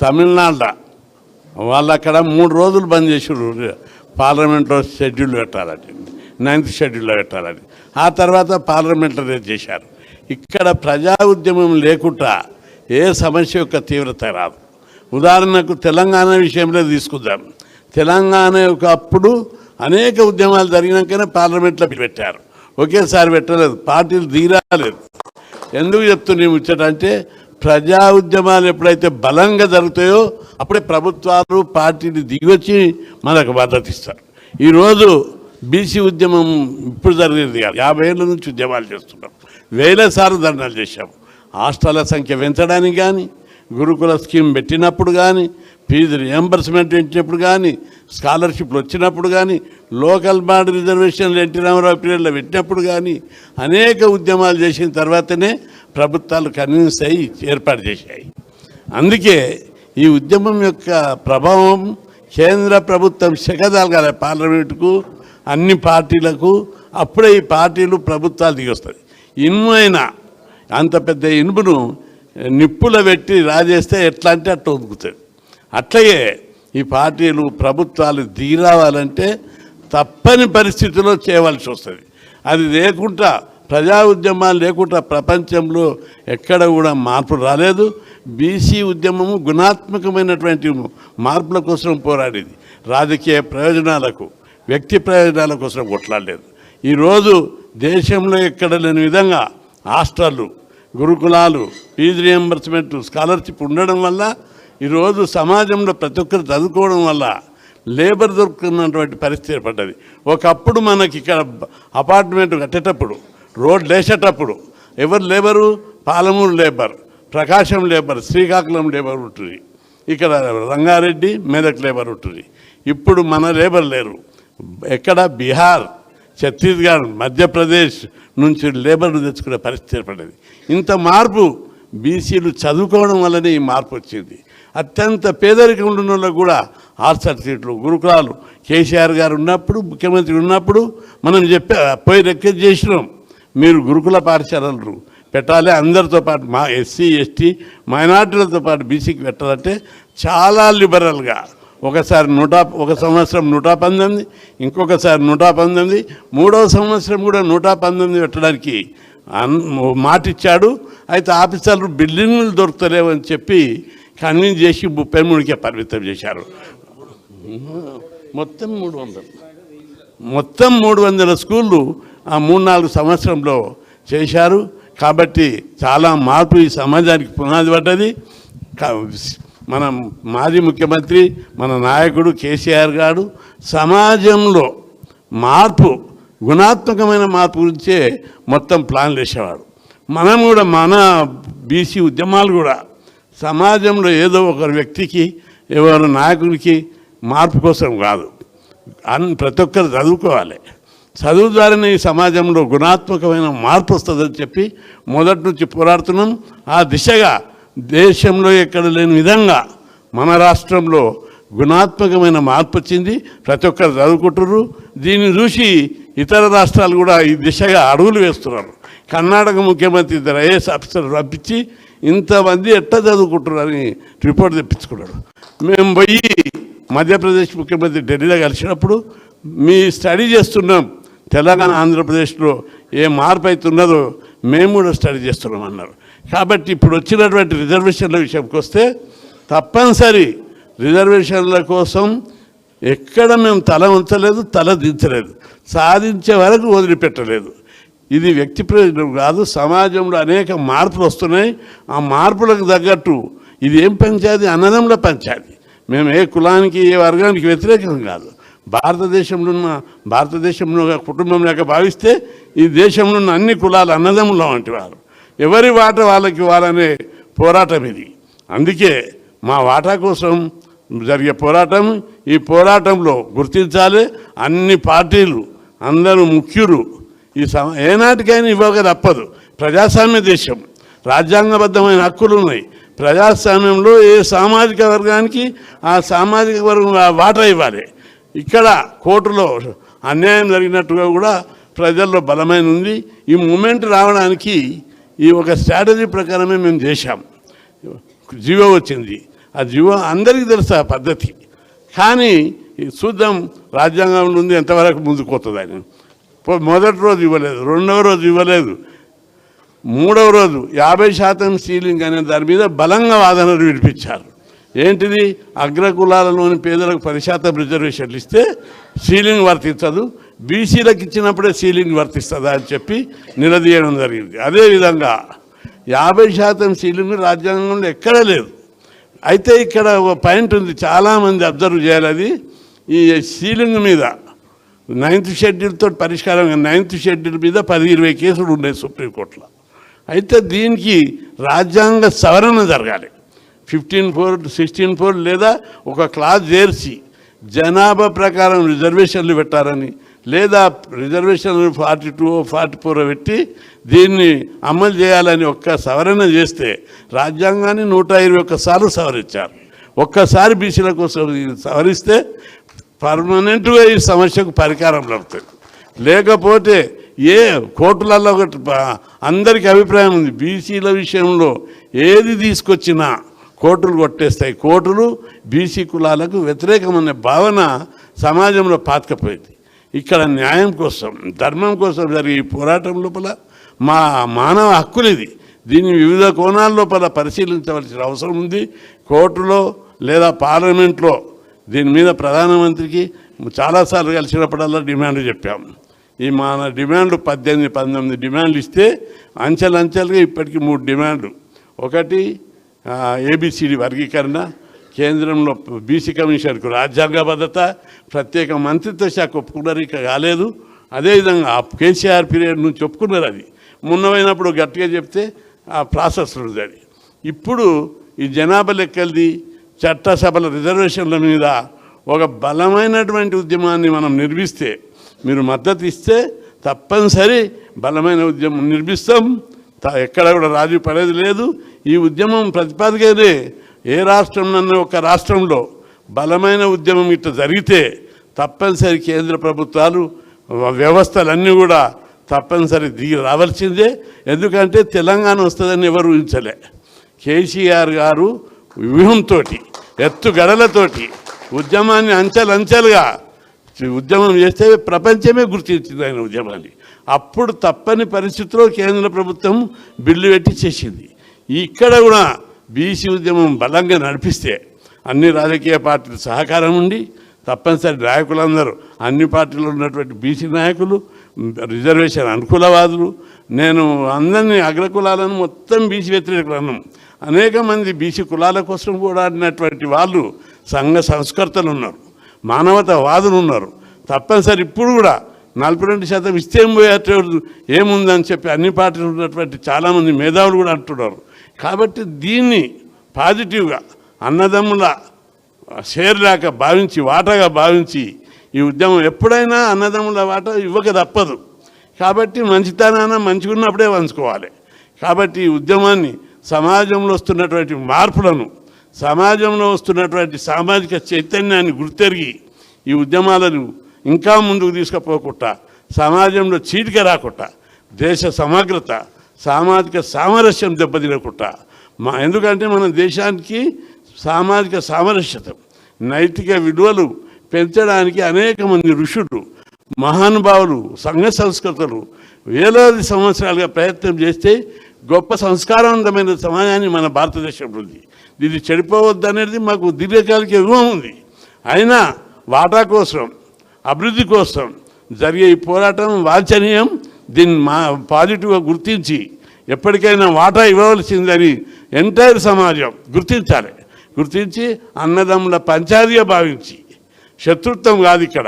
తమిళనాడులో. వాళ్ళు అక్కడ మూడు రోజులు బంద్ చేసారు పార్లమెంట్లో షెడ్యూల్ పెట్టాలని నైన్త్ షెడ్యూల్లో పెట్టాలని. ఆ తర్వాత పార్లమెంట్లో చేశారు. ఇక్కడ ప్రజా ఉద్యమం లేకుండా ఏ సమస్య యొక్క తీవ్రత రాదు. ఉదాహరణకు తెలంగాణ విషయంలో తీసుకుందాం. తెలంగాణ యొక్క అప్పుడు అనేక ఉద్యమాలు జరిగినాకనే పార్లమెంట్లో పెట్టారు. ఒకేసారి పెట్టలేదు. పార్టీలు తీరాలేదు. ఎందుకు చెప్తున్నాం ఇచ్చటంటే ప్రజా ఉద్యమాలు ఎప్పుడైతే బలంగా జరుగుతాయో అప్పుడే ప్రభుత్వాలు పార్టీలు దిగొచ్చి మనకు మద్దతు ఇస్తారు. ఈరోజు బీసీ ఉద్యమం ఇప్పుడు జరిగేది కాదు. యాభై ఏళ్ళ నుంచి ఉద్యమాలు చేస్తున్నాం. వేల సార్లు ధర్నాలు చేశాం. హాస్టళ్ళ సంఖ్య పెంచడానికి కానీ గురుకుల స్కీమ్ పెట్టినప్పుడు కానీ ఫీజు రియంబర్స్మెంట్ ఇచ్చినప్పుడు కానీ స్కాలర్షిప్లు వచ్చినప్పుడు కానీ లోకల్ బాండ్ రిజర్వేషన్లు ఎన్టీ రామారావు పీరియడ్లో పెట్టినప్పుడు కానీ అనేక ఉద్యమాలు చేసిన తర్వాతనే ప్రభుత్వాలు కన్విన్స్ అయ్యి ఏర్పాటు చేశాయి. అందుకే ఈ ఉద్యమం యొక్క ప్రభావం కేంద్ర ప్రభుత్వం శకదాలు పార్లమెంటుకు అన్ని పార్టీలకు అప్పుడే ఈ పార్టీలు ప్రభుత్వాలు దిగొస్తాయి. ఇనుము అయినా అంత పెద్ద ఇనుమును నిప్పుల పెట్టి రాజేస్తే ఎట్లా అంటే అట్లా ఉదుకుతాడు అట్లయే ఈ పార్టీలు ప్రభుత్వాలు దీరావాలంటే తప్పని పరిస్థితిలో చేయవలసి వస్తుంది. అది లేకుండా ప్రజా ఉద్యమాలు లేకుండా ప్రపంచంలో ఎక్కడ కూడా మార్పు రాలేదు. బీసీ ఉద్యమము గుణాత్మకమైనటువంటి మార్పుల కోసం పోరాడేది. రాజకీయ ప్రయోజనాలకు వ్యక్తి ప్రయోజనాల కోసం కొట్లాడలేదు. ఈరోజు దేశంలో ఎక్కడ లేని విధంగా హాస్టళ్ళు గురుకులాలు ఫీజు రియంబర్స్మెంట్ స్కాలర్షిప్ ఉండడం వల్ల ఈరోజు సమాజంలో ప్రతి ఒక్కరు చదువుకోవడం వల్ల లేబర్ దొరుకుతున్నటువంటి పరిస్థితి ఏర్పడ్డది. ఒకప్పుడు మనకి ఇక్కడ అపార్ట్మెంట్ కట్టేటప్పుడు రోడ్లు వేసేటప్పుడు ఎవరు labour? Palamuru labour Prakasam labour Srikakulam labour ఉంటుంది. ఇక్కడ రంగారెడ్డి మెదక్ లేబర్ ఉంటుంది. ఇప్పుడు మన లేబర్ లేరు. ఎక్కడ? బీహార్ ఛత్తీస్గఢ్ మధ్యప్రదేశ్ నుంచి లేబర్ను తెచ్చుకునే పరిస్థితి ఏర్పడింది ఇంత మార్పు బీసీలు చదువుకోవడం వల్లనే ఈ మార్పు వచ్చింది. అత్యంత పేదరికం ఉన్న వాళ్ళకు కూడా హాస్టల్ సీట్లు గురుకులాలు. కేసీఆర్ గారు ఉన్నప్పుడు ముఖ్యమంత్రి ఉన్నప్పుడు మనం చెప్పే పోయి రిక్వెస్ట్ చేసినాం. మీరు గురుకుల పాఠశాలలు పెట్టాలి అందరితో పాటు మా ఎస్సీ ఎస్టీ మైనార్టీలతో పాటు బీసీకి పెట్టాలంటే చాలా లిబరల్గా. ఒకసారి నూట ఒక సంవత్సరం నూట పంతొమ్మిది ఇంకొకసారి నూట పంతొమ్మిది మూడవ సంవత్సరం కూడా నూట పంతొమ్మిది పెట్టడానికి మాటిచ్చాడు. అయితే ఆఫీసర్లు బిల్డింగ్లు దొరుకుతలేవని చెప్పి కన్విన్స్ చేసి ముప్పై మూడుకే పరిమితం చేశారు. మొత్తం మూడు వందలు. మొత్తం మూడు వందల స్కూళ్ళు ఆ మూడు నాలుగు సంవత్సరంలో చేశారు. కాబట్టి చాలా మార్పు ఈ సమాజానికి పునాది పడ్డది. మన మాజీ ముఖ్యమంత్రి మన నాయకుడు కేసీఆర్ గారు సమాజంలో మార్పు గుణాత్మకమైన మార్పు గురించే మొత్తం ప్లాన్లు వేసేవాడు మనం కూడా మన బీసీ ఉద్యమాలు కూడా సమాజంలో ఏదో ఒక వ్యక్తికి ఎవరు నాయకుడికి మార్పు కోసం కాదు. అన్ ప్రతి ఒక్కరు చదువుకోవాలి. చదువు ద్వారానే ఈ సమాజంలో గుణాత్మకమైన మార్పు వస్తుందని చెప్పి మొదటి నుంచి పోరాడుతున్నాం. ఆ దిశగా దేశంలో ఎక్కడ లేని విధంగా మన రాష్ట్రంలో గుణాత్మకమైన మార్పు వచ్చింది. ప్రతి ఒక్కరు చదువుకుంటున్నారు దీన్ని చూసి ఇతర రాష్ట్రాలు కూడా ఈ దిశగా అడుగులు వేస్తున్నారు. కర్ణాటక ముఖ్యమంత్రి ఇద్దరు ఐఏఎస్ ఆఫీసర్ పంపించి ఇంతమంది ఎట్లా చదువుకుంటున్నారని రిపోర్ట్ తెప్పించుకున్నాడు. మేము పోయి మధ్యప్రదేశ్ ముఖ్యమంత్రి ఢిల్లీలో కలిసినప్పుడు మీ స్టడీ చేస్తున్నాం. తెలంగాణ ఆంధ్రప్రదేశ్లో ఏ మార్పు అవుతున్నదో మేము కూడా స్టడీ చేస్తున్నాం అన్నారు. కాబట్టి ఇప్పుడు వచ్చినటువంటి రిజర్వేషన్ల విషయంకి వస్తే తప్పనిసరి రిజర్వేషన్ల కోసం ఎక్కడ మేము తల ఉంచలేదు తల దించలేదు. సాధించే వరకు వదిలిపెట్టలేదు. ఇది వ్యక్తి ప్రయోజనం కాదు సమాజంలో అనేక మార్పులు వస్తున్నాయి. ఆ మార్పులకు తగ్గట్టు ఇది ఏం పెంచాది? అన్నదంలో పెంచాలి మేము ఏ కులానికి ఏ వర్గానికి వ్యతిరేకం కాదు. భారతదేశంలో ఉన్న భారతదేశంలో ఒక కుటుంబం లేక భావిస్తే ఈ దేశంలో ఉన్న అన్ని కులాలు అన్నదమ్ముల వంటి వారు. ఎవరి వాట వాళ్ళకి వాళ్ళనే పోరాటం ఇది. అందుకే మా వాటా కోసం జరిగే పోరాటం ఈ పోరాటంలో గుర్తించాలి. అన్ని పార్టీలు అందరూ ముఖ్యులు. ఈ సమ ఏనాటికైనా ఇవ్వక తప్పదు. ప్రజాస్వామ్య దేశం. రాజ్యాంగబద్ధమైన హక్కులు ఉన్నాయి. ప్రజాస్వామ్యంలో ఏ సామాజిక వర్గానికి ఆ సామాజిక వర్గం వాటా ఇవ్వాలి. ఇక్కడ కోర్టులో అన్యాయం జరిగినట్టుగా కూడా ప్రజల్లో బలమైన ఉంది. ఈ మూమెంట్ రావడానికి ఈ ఒక స్ట్రాటజీ ప్రకారమే మేము చేశాం. జీవో వచ్చింది. ఆ జీవో అందరికీ తెలుసు ఆ పద్ధతి. కానీ ఈ చూద్దాం రాజ్యాంగంలో ఉంది ఎంతవరకు ముందుకు పోతుందని మొదటి రోజు ఇవ్వలేదు రెండవ రోజు ఇవ్వలేదు మూడవ రోజు యాభై శాతం సీలింగ్ అనే దాని మీద బలంగా వాదనలు వినిపించారు. ఏంటిది? అగ్రకులాలలోని పేదలకు పది శాతం రిజర్వేషన్లు ఇస్తే సీలింగ్ వర్తించదు బీసీలకు ఇచ్చినప్పుడే సీలింగ్ వర్తిస్తుందా అని చెప్పి నిలదీయడం జరిగింది. అదేవిధంగా యాభై శాతం సీలింగ్ రాజ్యాంగంలో ఎక్కడా లేదు. అయితే ఇక్కడ ఒక పాయింట్ ఉంది చాలామంది అబ్జర్వ్ చేయాలి అది. ఈ సీలింగ్ మీద నైన్త్ షెడ్యూల్తో పరిష్కారం నైన్త్ షెడ్యూల్ మీద పది ఇరవై కేసులు ఉన్నాయి సుప్రీంకోర్టులో. అయితే దీనికి రాజ్యాంగ సవరణ జరగాలి. ఫిఫ్టీన్ ఫోర్ సిక్స్టీన్ ఫోర్ లేదా ఒక క్లాస్ చేర్చి జనాభా ప్రకారం రిజర్వేషన్లు పెట్టారని లేదా రిజర్వేషన్లు ఫార్టీ టూ ఫార్టీ ఫోర్ పెట్టి దీన్ని అమలు చేయాలని ఒక్క సవరణ చేస్తే రాజ్యాంగాన్ని నూట ఇరవై ఒక్కసార్లు సవరించారు. ఒక్కసారి బీసీల కోసం సవరిస్తే పర్మనెంట్గా ఈ సమస్యకు పరికారం లభిస్తుంది లేకపోతే ఏ కోర్టులలో ఒకటి అందరికీ అభిప్రాయం ఉంది. బీసీల విషయంలో ఏది తీసుకొచ్చినా కోర్టులు కొట్టేస్తాయి. కోర్టులు బీసీ కులాలకు వ్యతిరేకమనే భావన సమాజంలో పాతకపోయింది. ఇక్కడ న్యాయం కోసం ధర్మం కోసం జరిగే ఈ పోరాటం లోపల మా మానవ హక్కులు ఇది. దీన్ని వివిధ కోణాల లోపల పరిశీలించవలసిన అవసరం ఉంది. కోర్టులో లేదా పార్లమెంట్లో దీని మీద ప్రధానమంత్రికి చాలాసార్లు కలిసినప్పుడల్లా డిమాండ్ చెప్పాము ఈ మన డిమాండ్లు పద్దెనిమిది పంతొమ్మిది డిమాండ్లు ఇస్తే అంచెలంచెలుగా ఇప్పటికీ మూడు డిమాండ్లు ఒకటి ఏబిసిడి వర్గీకరణ కేంద్రంలో బీసీ కమిషన్కు రాజ్యాంగ భద్రత ప్రత్యేక మంత్రిత్వ శాఖ ఒప్పుకున్నారు ఇక కాలేదు. అదేవిధంగా ఆ కేసీఆర్ పీరియడ్ నుంచి ఒప్పుకున్నారు అది. మున్నమైనప్పుడు గట్టిగా చెప్తే ఆ ప్రాసెస్ ఉంది అది ఇప్పుడు ఈ జనాభా లెక్కలది చట్టసభల రిజర్వేషన్ల మీద ఒక బలమైనటువంటి ఉద్యమాన్ని మనం నిర్మిస్తే మీరు మద్దతు ఇస్తే తప్పనిసరి బలమైన ఉద్యమం నిర్మిస్తాం. త- ఎక్కడ కూడా రాజీ పడేది లేదు. ఈ ఉద్యమం ప్రతిపాదికనే ఏ రాష్ట్రంలో ఒక రాష్ట్రంలో బలమైన ఉద్యమం ఇట్లా జరిగితే తప్పనిసరి కేంద్ర ప్రభుత్వాలు వ్యవస్థలన్నీ కూడా తప్పనిసరి దిగి రావాల్సిందే. ఎందుకంటే తెలంగాణ వస్తుందని ఎవరు ఊహించలే. కేసీఆర్ గారు వ్యూహంతో ఎత్తుగడలతోటి ఉద్యమాన్ని అంచెలంచెలుగా ఉద్యమం చేస్తే ప్రపంచమే గుర్తించింది ఆయన ఉద్యమాన్ని. అప్పుడు తప్పని పరిస్థితిలో కేంద్ర ప్రభుత్వం బిల్లు పెట్టి చేసింది. ఇక్కడ కూడా బీసీ ఉద్యమం బలంగా నడిపిస్తే అన్ని రాజకీయ పార్టీల సహకారం ఉండి తప్పనిసరి నాయకులందరూ అన్ని పార్టీలు ఉన్నటువంటి బీసీ నాయకులు రిజర్వేషన్ అనుకూలవాదులు. నేను అందరినీ అగ్రకులాలను మొత్తం బీసీ వ్యతిరేకులు అన్నాం అనేక మంది బీసీ కులాల కోసం కూడా ఆడినటువంటి వాళ్ళు సంఘ సంస్కర్తలు ఉన్నారు. మానవతావాదులు ఉన్నారు. తప్పనిసరి ఇప్పుడు కూడా నలభై రెండు శాతం ఇస్తే ఏం పోయేటప్పుడు ఏముందని చెప్పి అన్ని పార్టీలు ఉన్నటువంటి చాలామంది మేధావులు కూడా అంటున్నారు. కాబట్టి దీన్ని పాజిటివ్గా అన్నదమ్ముల షేర్ లేక భావించి వాటాగా భావించి ఈ ఉద్యమం ఎప్పుడైనా అన్నదమ్ముల వాటా ఇవ్వక తప్పదు. కాబట్టి మంచితనాన మంచిగా ఉన్నప్పుడే పంచుకోవాలి. కాబట్టి ఈ ఉద్యమాన్ని సమాజంలో వస్తున్నటువంటి మార్పులను సమాజంలో వస్తున్నటువంటి సామాజిక చైతన్యాన్ని గుర్తెరిగి ఈ ఉద్యమాలను ఇంకా ముందుకు తీసుకుపోకుండా సమాజంలో చీటిక రాకుండా దేశ సమగ్రత సామాజిక సామరస్యం దెబ్బతినకుండా మా ఎందుకంటే మన దేశానికి సామాజిక సామరస్యత నైతిక విలువలు పెంచడానికి అనేక మంది ఋషులు మహానుభావులు సంఘ సంస్కృతులు వేలాది సంవత్సరాలుగా ప్రయత్నం చేస్తే గొప్ప సంస్కారవంతమైన సమాజాన్ని మన భారతదేశంలో ఉంది. ఇది చెడిపోవద్దనేది మాకు దీర్ఘకాలిక వ్యూహం ఉంది. అయినా వాటా కోసం అభివృద్ధి కోసం జరిగే ఈ పోరాటం వాంఛనీయం. దీన్ని మా పాజిటివ్గా గుర్తించి ఎప్పటికైనా వాటా ఇవ్వవలసిందని ఎంటైర్ సమాజం గుర్తించాలి. గుర్తించి అన్నదమ్ముల పంచాదిగా భావించి శత్రుత్వం కాదు ఇక్కడ.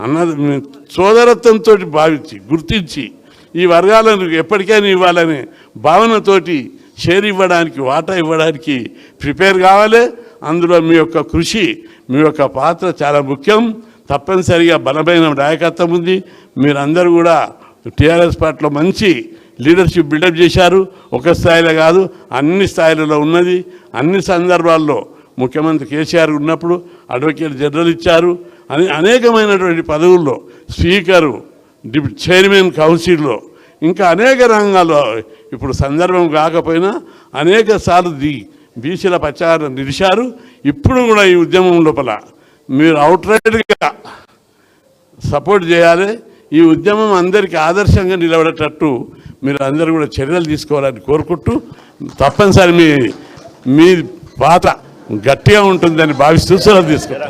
అన్నది సోదరత్వంతో భావించి గుర్తించి ఈ వర్గాలను ఎప్పటికైనా ఇవ్వాలనే భావనతోటి షేర్ ఇవ్వడానికి వాటా ఇవ్వడానికి ప్రిపేర్ కావాలి. అందులో మీ యొక్క కృషి మీ యొక్క పాత్ర చాలా ముఖ్యం. తప్పనిసరిగా బలమైన నాయకత్వం ఉంది. మీరందరూ కూడా టీఆర్ఎస్ పార్టీలో మంచి లీడర్షిప్ బిల్డప్ చేశారు. ఒక స్థాయిలో కాదు అన్ని స్థాయిలలో ఉన్నది. అన్ని సందర్భాల్లో ముఖ్యమంత్రి కేసీఆర్ ఉన్నప్పుడు అడ్వకేట్ జనరల్ ఇచ్చారు అని అనేకమైనటువంటి పదవుల్లో స్పీకరు డిప్యూ చైర్మన్ కౌన్సిల్లో ఇంకా అనేక రంగాల్లో ఇప్పుడు సందర్భం కాకపోయినా అనేక సార్లు ది బీసీల ప్రచారం నిలిచారు. ఇప్పుడు కూడా ఈ ఉద్యమం లోపల మీరు అవుట్రైడ్గా సపోర్ట్ చేయాలి. ఈ ఉద్యమం అందరికీ ఆదర్శంగా నిలబడేటట్టు మీరు అందరూ కూడా చర్యలు తీసుకోవాలని కోరుకుంటూ తప్పనిసరి మీ మీ పాత గట్టిగా ఉంటుందని భావిస్తూ సెలవు తీసుకుంటా.